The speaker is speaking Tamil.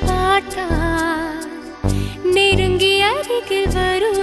பார்த்தார் நெருங்கி அருகில் வரும்.